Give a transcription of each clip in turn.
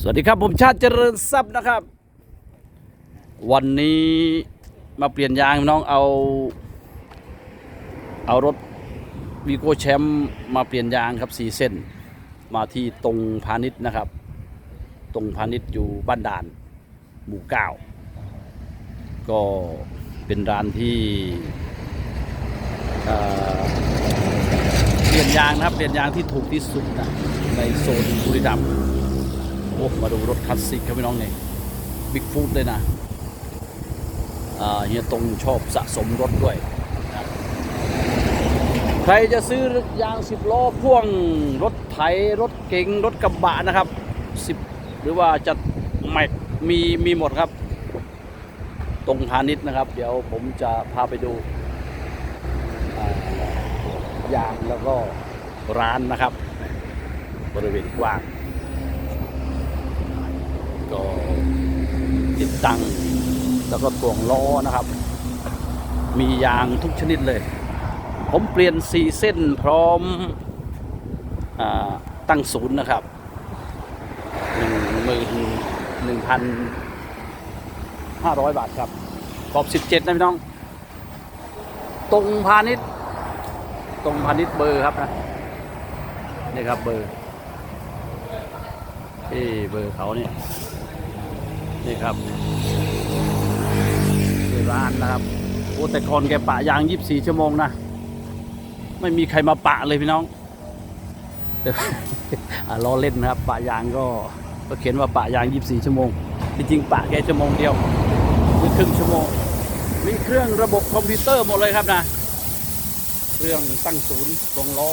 สวัสดีครับผมชาติเจริญทรัพย์นะครับ วันนี้มาเปลี่ยนยางน้องเอาเอารถวีโก้แชมป์มาเปลี่ยนยางครับสี่เส้น มาที่ตรงพาณิชย์นะครับ ตรงพาณิชย์อยู่บ้านด่าน หมู่เก้าก็เป็นร้านที่เอ่อเปลี่ยนยางนะครับเปลี่ยนยางที่ถูกที่สุดนะในโซนบุรีรัมย์ โอ้มาดูรถคลาสสิกครับพี่น้องเนี่ยบิ๊กฟูดเลยนะเฮียตรงชอบสะสมรถด้วยใครจะซื้อยางสิบล้อพ่วงรถไถรถเก๋งรถกระบะนะครับสิบหรือว่าจะแม็กมีมีหมดครับ ตรงพาณิชย์นะครับ เดี๋ยวผมจะพาไปดูยางแล้วก็ร้านนะครับ บริเวณกว้าง ก็ติดตั้ง แล้วก็ถ่วงล้อนะครับ มียางทุกชนิดเลย ผมเปลี่ยนสีเส้นพร้อมอตั้งศูนย์นะครับหนึ่งหมื่นหนึ่งพันห้าร้อยบาทครับ ขอบสิบเจ็ดนะพี่น้อง ตรงพาณิชย์ตรงพาณิชย์เบอร์ครับนะนี่ครับเบอร์ที่เบอร์เขาเนี่ย นี่ครับคือร้านนะครับโอ้แต่ก่อนแกปะยาง 24 ชั่วโมงนะ ไม่มีใครมาปะเลยพี่น้องล้อเล่นนะครับปะยางก็ก็เขียนว่าปะยาง 24 ชั่วโมง จริงๆปะแค่ชั่วโมงเดียวหรือครึ่งชั่วโมง มีเครื่องระบบคอมพิวเตอร์หมดเลยครับนะ เครื่องตั้งศูนย์ตรงล้อ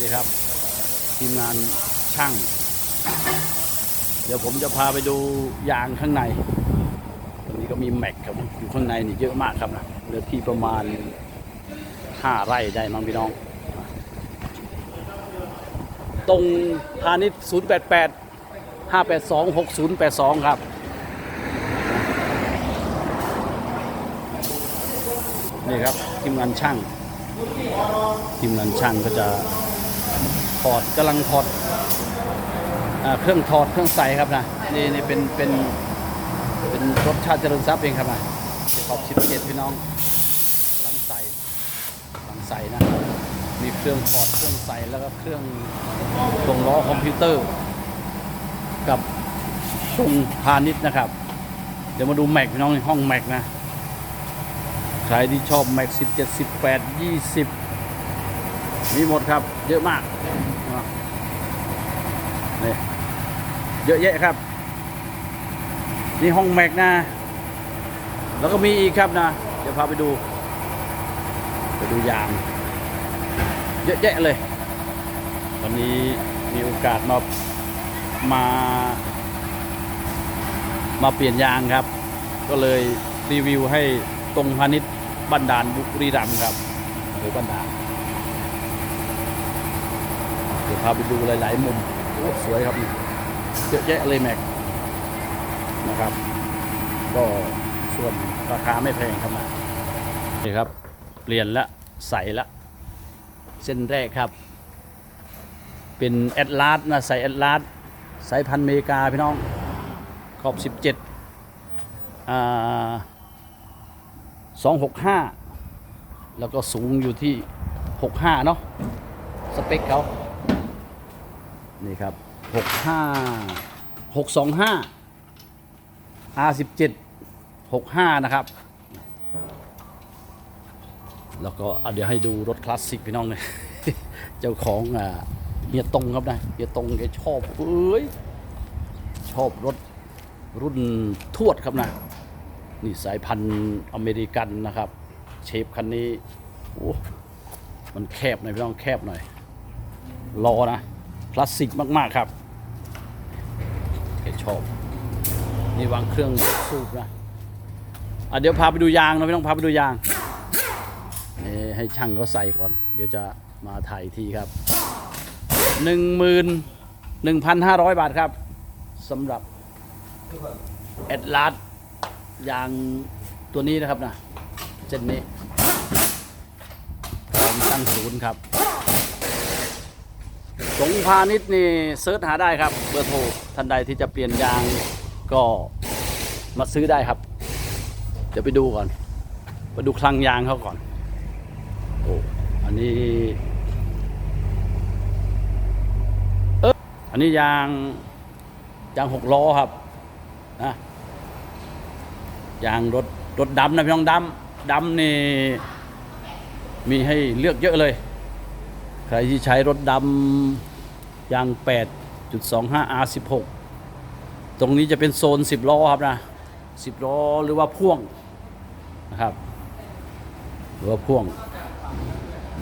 นี่ครับ ทีมงานช่าง เดี๋ยวผมจะพาไปดูยางข้างใน ตรงนี้ก็มีแม็กครับอยู่ข้างในนี่เยอะมากครับนะเนื้อที่ประมาณ5ไร่ได้มั้งพี่น้อง ตรงพาณิชย์088 582 6082 ครับนี่ครับทีมงานช่างทีมงานช่างก็จะถอดกำลังถอด อ่าเครื่องถอดเครื่องใส่ครับนะนี่นี่เป็นเป็นเป็นรถชาติเจริญทรัพย์เองครับนะขอบ17พี่น้องกำลังใส่กำลังใส่นะมีเครื่องถอดเครื่องใส่แล้วก็เครื่องตรงล้อคอมพิวเตอร์ กับตรงพาณิชย์นะครับ เดี๋ยวมาดูแม็กพี่น้องในห้องแม็กนะใครที่ชอบแม็ก17 18 20มีหมดครับ เยอะมากนี่ เยอะแยะครับ นี่ห้องแม็กนะ แล้วก็มีอีกครับนะ เดี๋ยวพาไปดู ไปดูยางเยอะแยะเลย วันนี้มีโอกาสมามา มาเปลี่ยนยางครับ ก็เลยรีวิวให้ตรงพาณิชย์บันดาลบุรีรัมครับ หรือบันดาลเดี๋ยวพาไปดูหลาย ๆ มุม โอ้ สวยครับนี่ เยอะแยะเลยแม็กนะครับ ก็ส่วนราคาไม่แพงครับนะนี่ครับ เปลี่ยนละใส่ละ เส้นแรกครับ เป็นแอดลาสนะใส่แอดลาสสายพันธุ์อเมริกาพี่น้องขอบ 17อ่า265 แล้วก็สูงอยู่ที่ 65 เนาะสเปคเขานี่ครับ หกห้าหกสองห้าห้าสิบเจ็ดหกห้านะครับ แล้วก็เดี๋ยวให้ดูรถคลาสสิกพี่น้องเลยเจ้าของอ่าเฮียตรงครับนะเฮียตรงแกชอบเอ้ยชอบรถรุ่นทวดครับนะนี่สายพันธุ์อเมริกันนะครับ เชฟคันนี้โอ้มันแคบหน่อยพี่น้องแคบหน่อยรอนะ ลาสสิกมากๆครับแกชอบ นี่วางเครื่องสูบนะอะเดี๋ยวพาไปดูยางนะไม่ต้องพาไปดูยางนี่ให้ช่างเขาใส่ก่อน เดี๋ยวจะมาถ่ายอีกทีครับหนึ่งหมื่นหนึ่งพันห้าร้อยบาทครับสำหรับแอดลาสยางตัวนี้นะครับนะเส้นนี้พร้อมตั้งศูนย์ครับ สงพาณิชย์นี่เซิร์ชหาได้ครับ เบอร์โทรท่านใดที่จะเปลี่ยนยางก็มาซื้อได้ครับ เดี๋ยวไปดูก่อนไปดูคลังยางเขาก่อนโอ้อันนี้เอออันนี้ยางยางหกล้อครับนะยางรถรถดำนะพี่น้องดำดำนี่มีให้เลือกเยอะเลย ใครที่ใช้รถดำยาง 8.25 R16 ตรงนี้จะเป็นโซน 10 ล้อครับนะ 10 ล้อหรือว่าพ่วงนะครับ หรือว่าพ่วง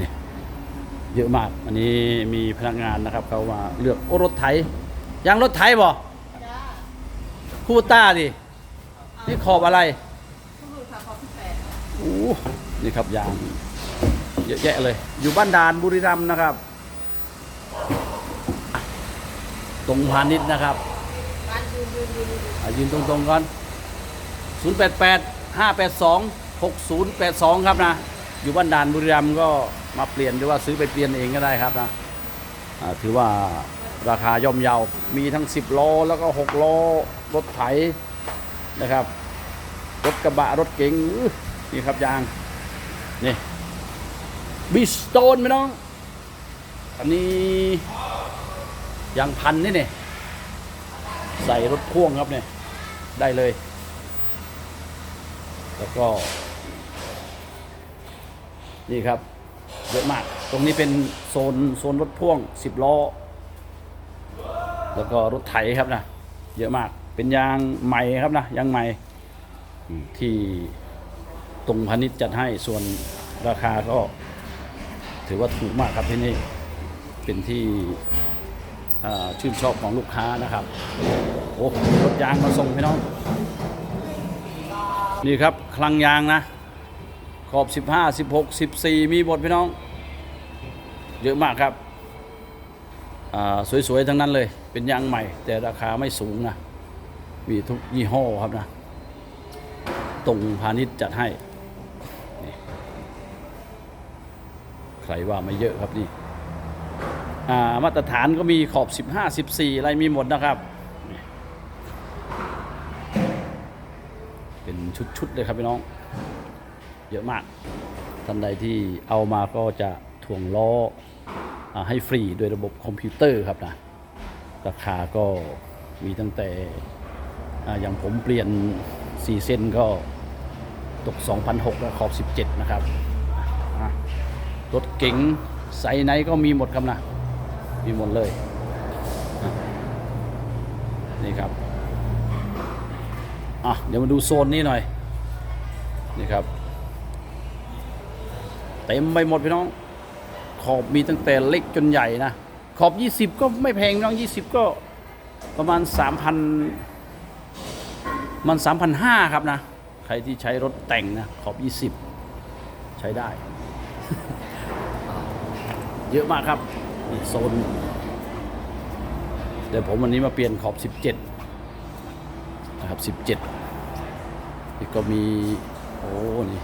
นี่เยอะมาก อันนี้มีพนักงานนะครับเขามาเลือกโอ้รถไถยางรถไถบ่คู่ต้าดินี่ขอบอะไรโอ้นี่ครับยาง เยอะแยะเลย อยู่บ้านดานบุรีรัมย์นะครับ ตรงพาณิชย์นะครับอะยืนตรงๆก่อน 088 582 6082 ครับนะ อยู่บ้านดานบุรีรัมย์ก็มาเปลี่ยนหรือว่าซื้อไปเปลี่ยนเองก็ได้ครับนะอ่าถือว่าราคาย่อมเยามีทั้ง 10ล้อแล้วก็6ล้อรถไถนะครับ รถกระบะ รถเก๋งนี่ครับยาง นี่ บิสโตนไหมน้อง อันนี้ยางพันนี่เนี่ยใส่รถพ่วงครับเนี่ยได้เลย แล้วก็ นี่ครับเยอะมาก ตรงนี้เป็นโซนโซนรถพ่วง10ล้อ แล้วก็รถไถครับนะ เยอะมาก เป็นยางใหม่ครับนะ ยางใหม่ที่ตรงพาณิชย์จัดให้ส่วนราคาก็ ถือว่าถูกมากครับที่นี่เป็นที่ชื่นชอบของลูกค้านะครับโอ้รถยางมาส่งพี่น้อง นี่ครับคลังยางนะ ขอบ 15 16 14 มีหมดพี่น้อง เยอะมากครับสวยๆ ทั้งนั้นเลย เป็นยางใหม่ แต่ราคาไม่สูงนะ มีทุกยี่ห้อครับนะ ตรงพาณิชย์จัดให้ ใครว่าไม่เยอะครับนี่ามาตรฐานก็มีขอบ 15 14 อะไรมีหมดนะครับ เป็นชุด ๆ เลยครับพี่น้อง เยอะมาก ท่านใดที่เอามาก็จะถ่วงล้ออให้ฟรีโดยระบบคอมพิวเตอร์ครับนะ ราคาก็มีตั้งแต่ออย่างผมเปลี่ยน 4 เส้นก็ตก 2,600แล้วขอบ 17 นะครับ รถเก๋งไซส์ไหนก็มีหมดครับนะ มีหมดเลย นี่ครับ อะ เดี๋ยวมาดูโซนนี้หน่อย นี่ครับ เต็มไปหมดพี่น้อง ขอบมีตั้งแต่เล็กจนใหญ่นะ ขอบ 20 ก็ไม่แพงน้อง 20 ก็ประมาณ 3,000 มัน 3,500 ครับนะ ใครที่ใช้รถแต่งนะ ขอบ 20 ใช้ได้ เยอะมากครับนี่โซนเดี๋ยวผมวันนี้มาเปลี่ยนขอบ 17 นะครับ 17 นี่ก็มี โอ้ นี่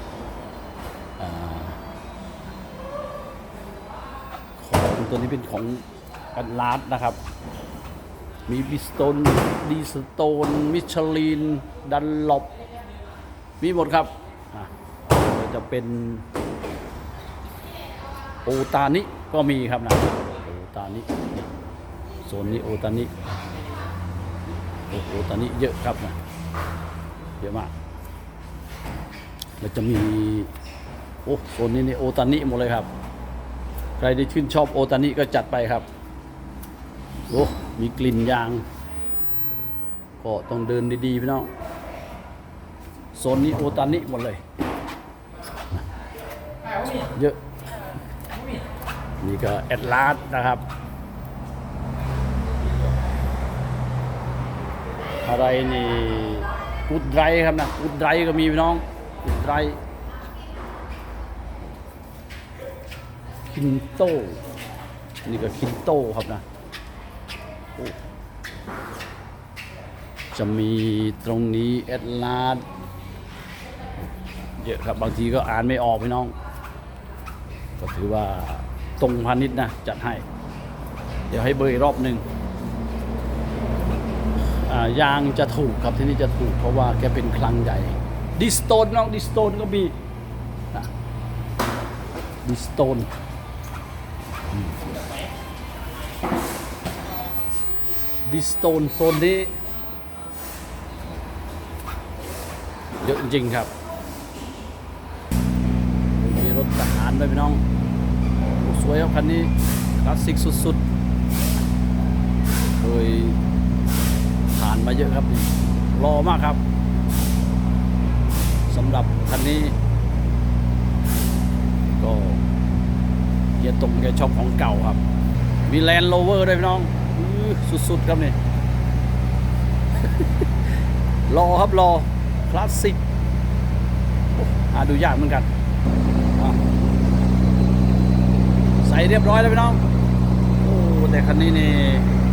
ของตัวนี้เป็นของกันลาดนะครับ มีบิสโตนดีสโตน มิชลิน ดันลบมีหมดครับ จะเป็น โอตานิก็มีครับนะโอตานิโซนนี้โอตานิโอ้โอตานิเยอะครับนะเยอะมาก แล้วจะมีโอ้โซนนี้นี่โอตานิหมดเลยครับ ใครที่ชื่นชอบโอตานิก็จัดไปครับโอ้มีกลิ่นยาง ก็ต้องเดินดีๆพี่น้องโซนนี้โอตานิหมดเลย เยอะ นี่ก็แอดลาสนะครับ อะไรนี่กุดไรครับนะกุดไรก็มีพี่น้องกุดไรคินโต นี่ก็คินโตครับนะจะมีตรงนี้แอดลาสเยอะครับบางทีก็อ่านไม่ออกพี่น้อง ก็ถือว่า ตรงพาณิชย์นะ จัดให้ เดี๋ยวให้เบอร์อีกรอบหนึ่งยางจะถูกครับที่นี่จะถูกเพราะว่าแกเป็นคลังใหญ่ ดิสโตนน้องดิสโตนก็มีดิสโตนดิสโตนโซนนี้เยอะจริงครับ มีรถทหารด้วยพี่น้อง สวยครับคันนี้คลาสสิกสุดๆ เคยผ่านมาเยอะครับนี่รอมากครับสำหรับคันนี้ ก็เกียร์ตรงเกียร์ช็อปของเก่าครับ มีแลนด์โรเวอร์ด้วยพี่น้องอสุดๆ ครับนี่รอครับรอคลาสสิกโอ้หาดูยากเหมือนกันอะใส่ เรียบร้อยแล้วพี่น้อง โอ้แต่คันนี้นี่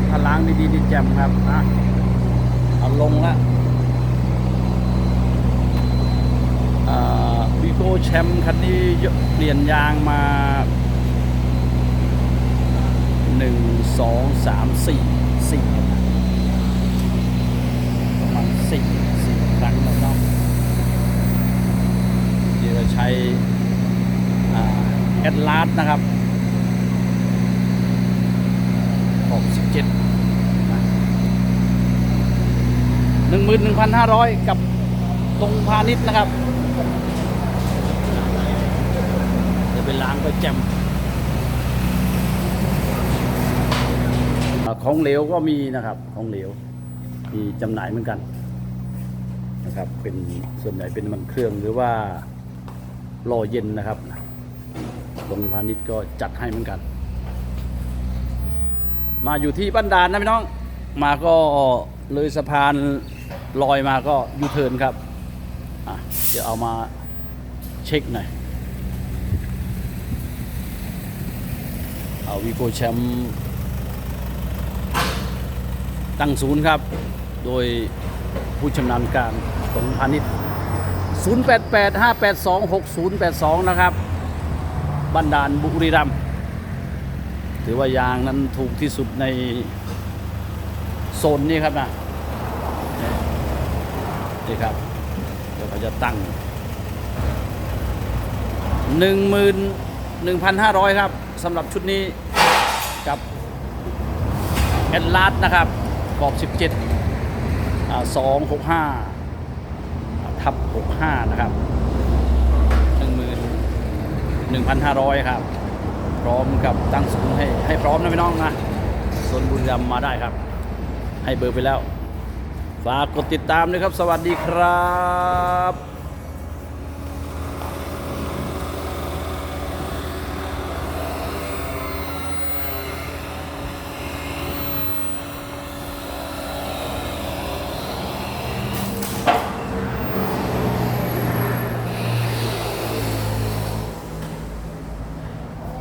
ถ้าล้างดีๆนี่แจ่มครับอะเอาลงละวีโก้แชมป์คันนี้ยกเปลี่ยนยางมาหนึ่งสองสามสี่สี่ประมาณสี่สี่ครั้งแล้วเนาะเดี๋ยวใช้แอดลาสนะครับออกสิบเจ็ดหนึ่งหมื่นหนึ่งพันห้าร้อยกับตรงพาณิชย์นะครับเดี๋ยวไปล้างก็แจ่มอ่าของเหลวก็มีนะครับ ของเหลว มีจำหน่ายเหมือนกันนะครับ เป็นส่วนใหญ่เป็นน้ำมันเครื่องหรือว่าโลอเย็นนะครับตรงพาณิชย์ก็จัดให้เหมือนกัน มาอยู่ที่บ้านดานนะพี่น้อง มาก็เลยสะพานลอยมาก็ยูเทิร์นครับอะเดี๋ยวเอามาเช็คหน่อย เอาวีโกแชมป์ตั้งศูนย์ครับ โดยผู้ชำนาญการของพาณิชย์ 088 582 6082 นะครับ บันดาลบุรีรัมย์ ถือว่ายางนั้นถูกที่สุดในโซนนี้ครับนะนี่ครับ เดี๋ยวเขาจะตั้งหนึ่งหมื่นหนึ่งพันห้าร้อยครับสำหรับชุดนี้กับแอนลาสนะครับกรอบสิบเจ็ดสองหกห้าทับหกห้านะครับหนึ่งหมื่นหนึ่งพันห้าร้อยครับ ร้อมกับตั้งศูนย์ให้ให้พร้อมนะพี่น้องนะส่วนบุรีรัมย์มาได้ครับ ให้เบอร์ไปแล้ว ฝากกดติดตามด้วยครับ สวัสดีครับ